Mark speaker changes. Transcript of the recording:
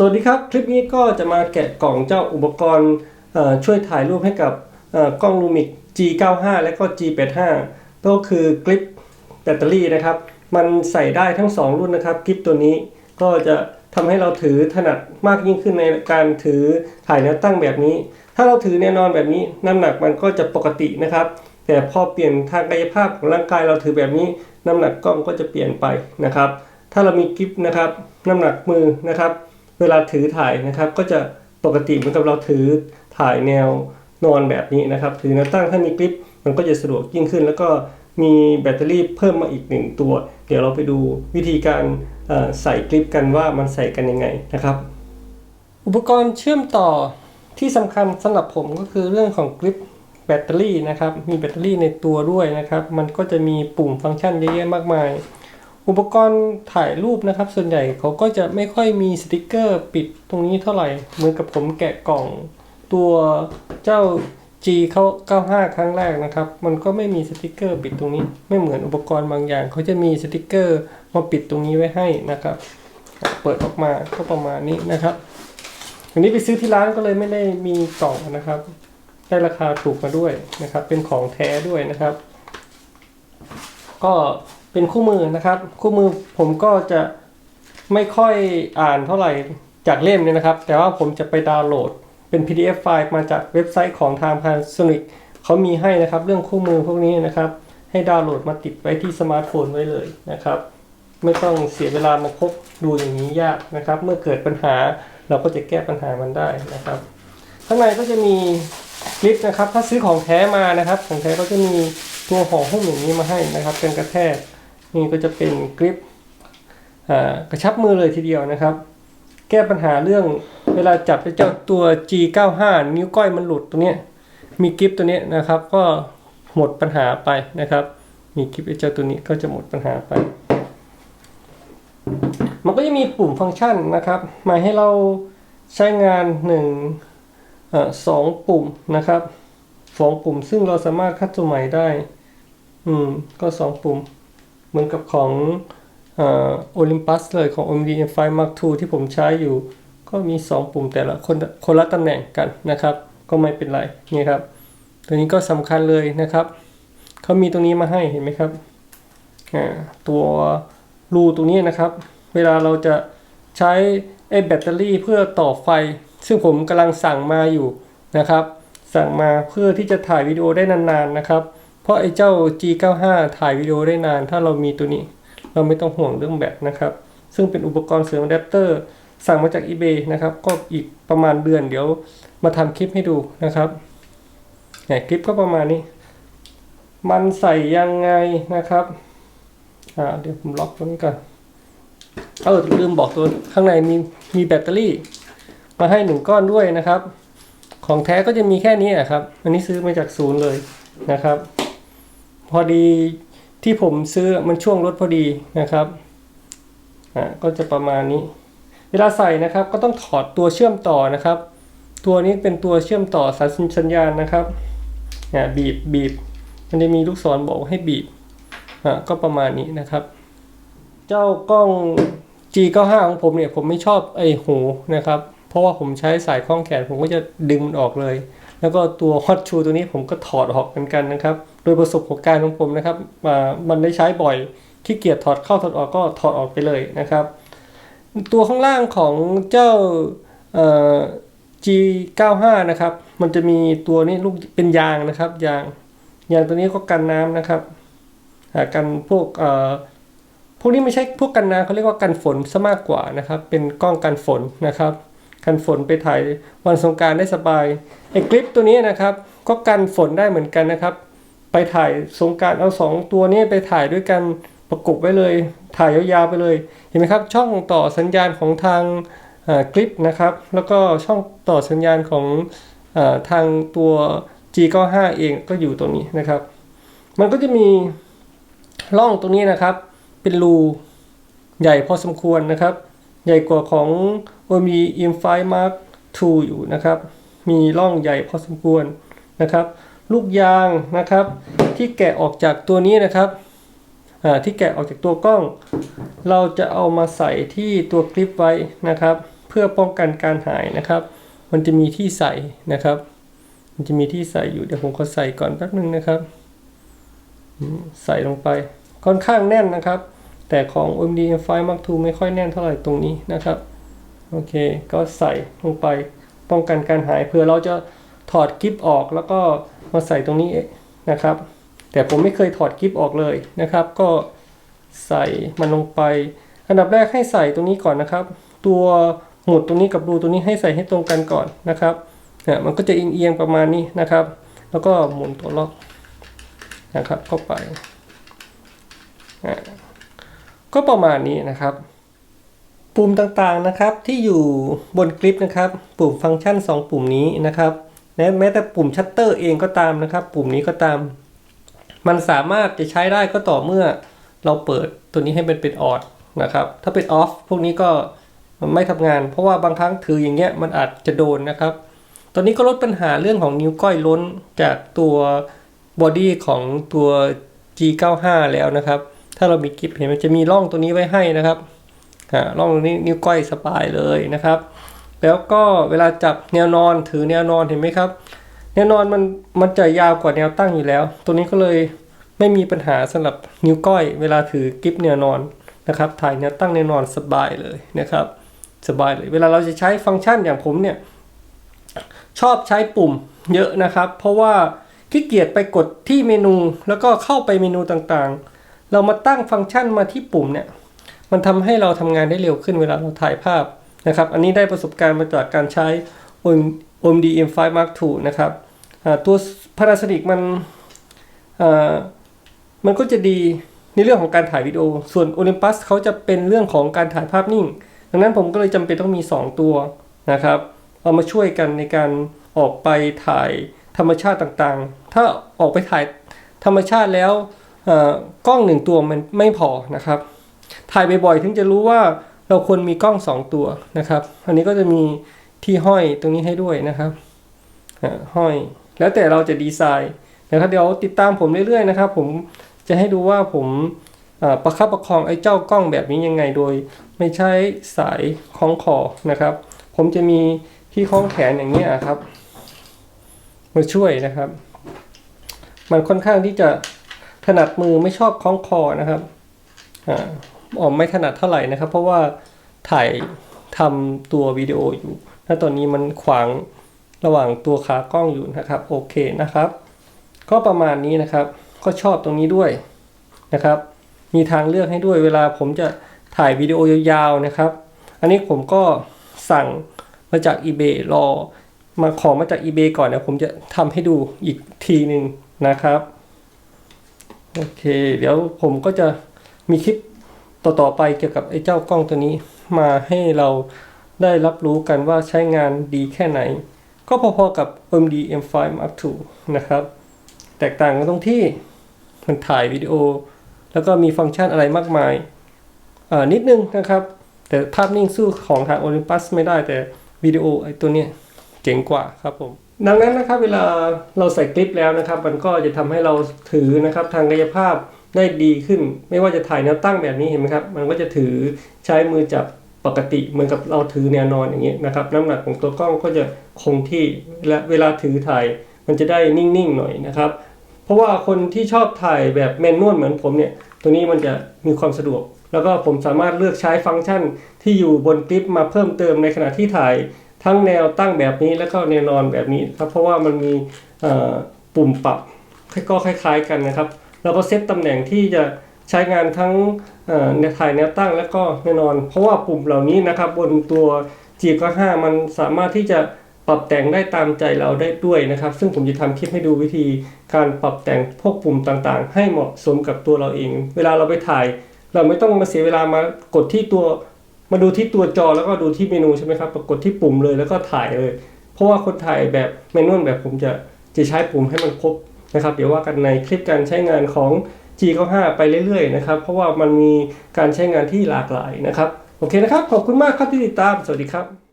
Speaker 1: สวัสดีครับ คลิปนี้ก็จะมาแกะกล่องเจ้าอุปกรณ์ช่วยถ่ายรูปให้กับกล้องลูมิก G95 และก็ G85 ก็คือกริปแบตเตอรี่นะครับ มันใส่ได้ทั้ง 2 รุ่นนะครับกริปตัวนี้ก็จะทำให้เราถือถนัดมากยิ่งขึ้นในการถือถ่ายแนวตั้งแบบนี้ ถ้าเราถือแนวนอนแบบนี้น้ำหนักมันก็จะปกตินะครับ แต่พอเปลี่ยนทางกายภาพของร่างกายเราถือแบบนี้ น้ำหนักกล้องก็จะเปลี่ยนไปนะครับ ถ้าเรามีกิฟนะครับ น้ำหนักมือนะครับ เวลาถือถ่ายนะครับ ก็จะปกติเหมือนกับเราถือถ่ายแนวนอนแบบนี้นะครับ ถือแนวตั้งถ้ามีกริปมันก็จะสะดวกยิ่งขึ้น แล้วก็มีแบตเตอรี่เพิ่มมาอีกหนึ่งตัว เดี๋ยวเราไปดูวิธีการใส่กริปกันว่ามันใส่กันยังไงนะครับ อุปกรณ์เชื่อมต่อที่สำคัญสำหรับผมก็คือเรื่องของกริปแบตเตอรี่นะครับ มีแบตเตอรี่ในตัวด้วยนะครับ มันก็จะมีปุ่มฟังก์ชันเยอะแยะมากมาย อุปกรณ์ถ่ายรูปนะครับ ส่วนใหญ่เขาก็จะไม่ค่อยมีสติกเกอร์ปิดตรงนี้เท่าไหร่ เหมือนกับผมแกะกล่องตัวเจ้า G เขา95 ครั้งแรกนะครับ มันก็ไม่มีสติกเกอร์ปิดตรงนี้ ไม่เหมือนอุปกรณ์บางอย่าง เขาจะมีสติกเกอร์มาปิดตรงนี้ไว้ให้นะครับ เปิดออกมาก็ประมาณนี้นะครับอันนี้ไปซื้อที่ร้านก็เลยไม่ได้มีกล่องนะครับ ได้ราคาถูกมาด้วยนะครับ เป็นของแท้ด้วยนะครับ ก็ เป็นคู่มือนะครับ คู่มือผมก็จะไม่ค่อยอ่านเท่าไหร่จากเล่มเนี่ยนะครับ แต่ว่าผมจะไปดาวน์โหลดเป็น PDF ไฟล์มาจากเว็บไซต์ของทาง Panasonic เขามีให้นะครับ เรื่องคู่มือพวกนี้นะครับ ให้ดาวน์โหลดมาติดไว้ที่สมาร์ทโฟนไว้เลยนะครับ ไม่ต้องเสียเวลามาพกดูอย่างนี้ยากนะครับ เมื่อเกิดปัญหาเราก็จะแก้ปัญหามันได้นะครับ ข้างในก็จะมีลิปนะครับ ถ้าซื้อของแท้มานะครับ ของแท้ก็จะมีตัวห่อหุ้มอย่างนี้มาให้นะครับ เป็นกระแทก นี่ก็จะเป็นกริปกระชับมือเลยทีเดียวนะครับ แก้ปัญหาเรื่องเวลาจับเจ้าตัว G95 นิ้วก้อยมันหลุดตัวเนี้ยมีกริปตัวนี้นะครับ ก็หมดปัญหาไปนะครับ มีกริปไอเจ้าตัวนี้ก็จะหมดปัญหาไป มันก็จะมีปุ่มฟังก์ชันนะครับ มาให้เราใช้งานหนึ่งสองปุ่มนะครับสองปุ่มซึ่งเราสามารถคัดสมัยได้ อืม ก็สองปุ่ม เหมือนกับของโอลิมปัสเลยของ OMD M5 Mark II ที่ผมใช้อยู่ ก็มี 2 ปุ่มแต่ละคนคนละตำแหน่งกันนะครับ ก็ไม่เป็นไรนี่ครับ ตัวนี้ก็สำคัญเลยนะครับ เขามีตรงนี้มาให้เห็นไหมครับ ตัวรูตรงนี้นะครับ เวลาเราจะใช้ไอ้แบตเตอรี่เพื่อต่อไฟ ซึ่งผมกำลังสั่งมาอยู่นะครับ สั่งมาเพื่อที่จะถ่ายวิดีโอได้นานๆนะครับ ราะไอ้เจ้า G95 ถ่ายวิดีโอได้นาน ถ้าเรามีตัวนี้ เราไม่ต้องห่วงเรื่องแบตนะครับ ซึ่งเป็นอุปกรณ์เสริมอะแดปเตอร์ สั่งมาจาก eBay นะครับ ก็อีกประมาณเดือนเดี๋ยวมาทำคลิปให้ดูนะครับเนี่ยคลิปก็ประมาณนี้ มันใส่ยังไงนะครับ อ่าเดี๋ยวผมล็อกตัวนี้ก่อน เออลืมบอกตัวข้างในมีมีแบตเตอรี่ มาให้หนึ่งก้อนด้วยนะครับ ของแท้ก็จะมีแค่นี้อะครับ อันนี้ซื้อมาจากศูนย์เลยนะครับ พอดีที่ผมซื้อมันช่วงลดพอดีนะครับอ่าก็จะประมาณนี้ เวลาใส่นะครับก็ต้องถอดตัวเชื่อมต่อนะครับ ตัวนี้เป็นตัวเชื่อมต่อสายสัญญาณนะครับอ่าบีบบีบมันจะมีลูกศรบอกให้บีบอ่าก็ประมาณนี้นะครับ เจ้ากล้อง G95 ของผมเนี่ยผมไม่ชอบไอ้หูนะครับ เพราะว่าผมใช้สายคล้องแขนผมก็จะดึงมันออกเลย แล้วก็ตัว Hot Shoe ตัวนี้ผมก็ถอดออกเหมือนกันนะครับ ดยประสบการณ์ของผมนะครับมันได้ใช้บ่อยขี้เกียจถอดเข้าถอดออกก็ถอดออกไปเลยนะครับ ตัวข้างล่างของเจ้าเอ่อ G95 นะครับ มันจะมีตัวนี้ลูกเป็นยางนะครับยางยางตัวนี้ก็กันน้ำนะครับกันพวกพวกนี้ไม่ใช่พวกกันน้ำเขาเรียกว่ากันฝนซะมากกว่านะครับ เป็นกล้องกันฝนนะครับ กันฝนไปถ่ายวันสงการได้สบายไอ้คลิปตัวนี้นะครับ ก็กันฝนได้เหมือนกันนะครับ ไปถ่ายสงการเอาสองตัวนี้ไปถ่ายด้วยกันประกบไว้เลย ถ่ายยาวๆไปเลย เห็นไหมครับ ช่องต่อสัญญาณของทางคลิปนะครับ แล้วก็ช่องต่อสัญญาณของอทางตัว G95 เองก็อยู่ตรงนี้นะครับ มันก็จะมีร่องตรงนี้นะครับ เป็นรูใหญ่พอสมควรนะครับ ใหญ่กว่าของ OMD M5 Mark II อยู่นะครับ มีร่องใหญ่พอสมควรนะครับ ลูกยางนะครับ ที่แกะออกจากตัวนี้นะครับที่แกะออกจากตัวกล้อง เราจะเอามาใส่ที่ตัวคลิปไว้นะครับ เพื่อป้องกันการหายนะครับ มันจะมีที่ใส่นะครับ มันจะมีที่ใส่อยู่เดี๋ยวผมขอใส่ก่อนแป๊บนึงนะครับ ใส่ลงไปค่อนข้างแน่นนะครับ แต่ของ OMD M5 Mark II ไม่ค่อยแน่นเท่าไหร่ตรงนี้นะครับโอเค ก็ใส่ลงไปป้องกันการหายเผื่อเราจะ ถอดกิฟออกแล้วก็มาใส่ตรงนี้นะครับ แต่ผมไม่เคยถอดกิฟออกเลยนะครับ ก็ใส่มันลงไป อันดับแรกให้ใส่ตรงนี้ก่อนนะครับ ตัวหมุดตรงนี้กับรูตรงนี้ให้ใส่ให้ตรงกันก่อนนะครับเนี่ยมันก็จะเอียงๆประมาณนี้นะครับ แล้วก็หมุนตัวล็อกนะครับเข้าไปอ่าก็ประมาณนี้นะครับ ปุ่มต่างๆนะครับที่อยู่บนคลิปนะครับ ปุ่มฟังก์ชัน 2 ปุ่มนี้นะครับ และแม้แต่ปุ่มชัตเตอร์เองก็ตามนะครับ ปุ่มนี้ก็ตาม มันสามารถจะใช้ได้ก็ต่อเมื่อเราเปิดตัวนี้ให้มันเป็นออดนะครับ ถ้าเป็นออฟพวกนี้ก็มันไม่ทำงาน เพราะว่าบางครั้งถืออย่างเงี้ยมันอาจจะโดนนะครับตอนนี้ก็ลดปัญหาเรื่องของนิ้วก้อยล้นจากตัวบอดี้ของตัว G95 แล้วนะครับ ถ้าเรามีกิฟเห็นมันจะมีร่องตัวนี้ไว้ให้นะครับอ่าร่องตรงนี้นิ้วก้อยสบายเลยนะครับ แล้วก็เวลาจับแนวนอนถือแนวนอนเห็นไหมครับ แนวนอนมันมันจะยาวกว่าแนวตั้งอยู่แล้ว ตัวนี้ก็เลยไม่มีปัญหาสำหรับนิ้วก้อย เวลาถือกิฟแนวนอนนะครับถ่ายแนวตั้งแนวนอนสบายเลยนะครับ สบายเลย เวลาเราจะใช้ฟังก์ชันอย่างผมเนี่ยชอบใช้ปุ่มเยอะนะครับ เพราะว่าขี้เกียจไปกดที่เมนูแล้วก็เข้าไปเมนูต่างๆ เรามาตั้งฟังก์ชันมาที่ปุ่มเนี่ย มันทำให้เราทำงานได้เร็วขึ้นเวลาเราถ่ายภาพ นะครับ อันนี้ได้ประสบการณ์มาจากการใช้ OMD M5 Mark II นะครับตัว Panasonic มันมันก็จะดีในเรื่องของการถ่ายวิดีโอ ส่วน Olympus เขาจะเป็นเรื่องของการถ่ายภาพนิ่ง ดังนั้นผมก็เลยจำเป็นต้องมี 2 ตัวนะครับเอามาช่วยกันในการออกไปถ่ายธรรมชาติต่างๆ ถ้าออกไปถ่ายธรรมชาติแล้วกล้องหนึ่งตัวมันไม่พอนะครับ ถ่ายบ่อยๆ ถึงจะรู้ว่า เราควรมีกล้อง 2 ตัวนะครับ อันนี้ก็จะมีที่ห้อยตรงนี้ให้ด้วยนะครับห้อย แล้วแต่เราจะดีไซน์นะครับเดี๋ยวติดตามผมเรื่อยๆนะครับ ผมจะให้ดูว่าผมประคับประคองไอ้เจ้ากล้องแบบนี้ยังไงโดย ไม่ใช้สายคล้องคอนะครับ ผมจะมีที่คล้องแขนอย่างนี้ยครับมาช่วยนะครับ มันค่อนข้างที่จะถนัดมือไม่ชอบคล้องคอนะครับอ่า ออมไม่ถนัดเท่าไหร่นะครับ เพราะว่าถ่ายทำตัววิดีโออยู่และตอนนี้มันขวางระหว่างตัวขากล้องอยู่นะครับ โอเคนะครับ ก็ประมาณนี้นะครับ ก็ชอบตรงนี้ด้วยนะครับ มีทางเลือกให้ด้วยเวลาผมจะถ่ายวิดีโอยาวๆนะครับ อันนี้ผมก็สั่งมาจาก eBay รอ มาของมาจาก eBay ก่อนเดี๋ยวผมจะทำให้ดูอีกทีหนึ่งนะครับ โอเค เดี๋ยวผมก็จะมีคลิป ต่อๆไปเกี่ยวกับไอ้เจ้ากล้องตัวนี้มาให้เราได้รับรู้กันว่าใช้งานดีแค่ไหน ก็พอๆกับ OMD M5 Mark II นะครับ แตกต่างกันตรงที่มันถ่ายวิดีโอ แล้วก็มีฟังก์ชันอะไรมากมายนิดนึงนะครับ แต่ภาพนิ่งสู้ของทาง Olympus ไม่ได้แต่วิดีโอไอ้ตัวเนี้ยเจ๋งกว่าครับผมดังนั้นนะครับเวลาเราใส่คลิปแล้วนะครับ มันก็จะทำให้เราถือนะครับทางกายภาพ ได้ดีขึ้น ไม่ว่าจะถ่ายแนวตั้งแบบนี้เห็นไหมครับ มันก็จะถือใช้มือจับปกติเหมือนกับเราถือแนวนอนอย่างนี้ยนะครับ น้ำหนักของตัวกล้องก็จะคงที่และเวลาถือถ่ายมันจะได้นิ่งๆหน่อยนะครับ เพราะว่าคนที่ชอบถ่ายแบบแมนนวลเหมือนผมเนี่ยตัวนี้มันจะมีความสะดวก แล้วก็ผมสามารถเลือกใช้ฟังก์ชันที่อยู่บนคลิปมาเพิ่มเติมในขณะที่ถ่ายทั้งแนวตั้งแบบนี้แล้วก็แนวนอนแบบนี้ครับเพราะว่ามันมีปุ่มปรับก็คล้าย ๆกันนะครับ เราก็เซตตำแหน่งที่จะใช้งานทั้งเอ่อแนถ่ายแนวตั้งและก็แนวนอน เพราะว่าปุ่มเหล่านี้นะครับบนตัว G95 มันสามารถที่จะปรับแต่งได้ตามใจเราได้ด้วยนะครับ ซึ่งผมจะทำคลิปให้ดูวิธีการปรับแต่งพวกปุ่มต่างๆ ให้เหมาะสมกับตัวเราเอง เวลาเราไปถ่าย เราไม่ต้องมาเสียเวลามากดที่ตัว มาดูที่ตัวจอแล้วก็ดูที่เมนูใช่ไหมครับกดที่ปุ่มเลยแล้วก็ถ่ายเลย เพราะว่าคนถ่ายแบบแมนนวลแบบผมจะจะใช้ปุ่มให้มันครบ นะครับเดี๋ยวว่ากันในคลิปการใช้งานของ G95 ไปเรื่อยๆนะครับเพราะว่ามันมีการใช้งานที่หลากหลายนะครับโอเคนะครับขอบคุณมากครับที่ติดตามสวัสดีครับ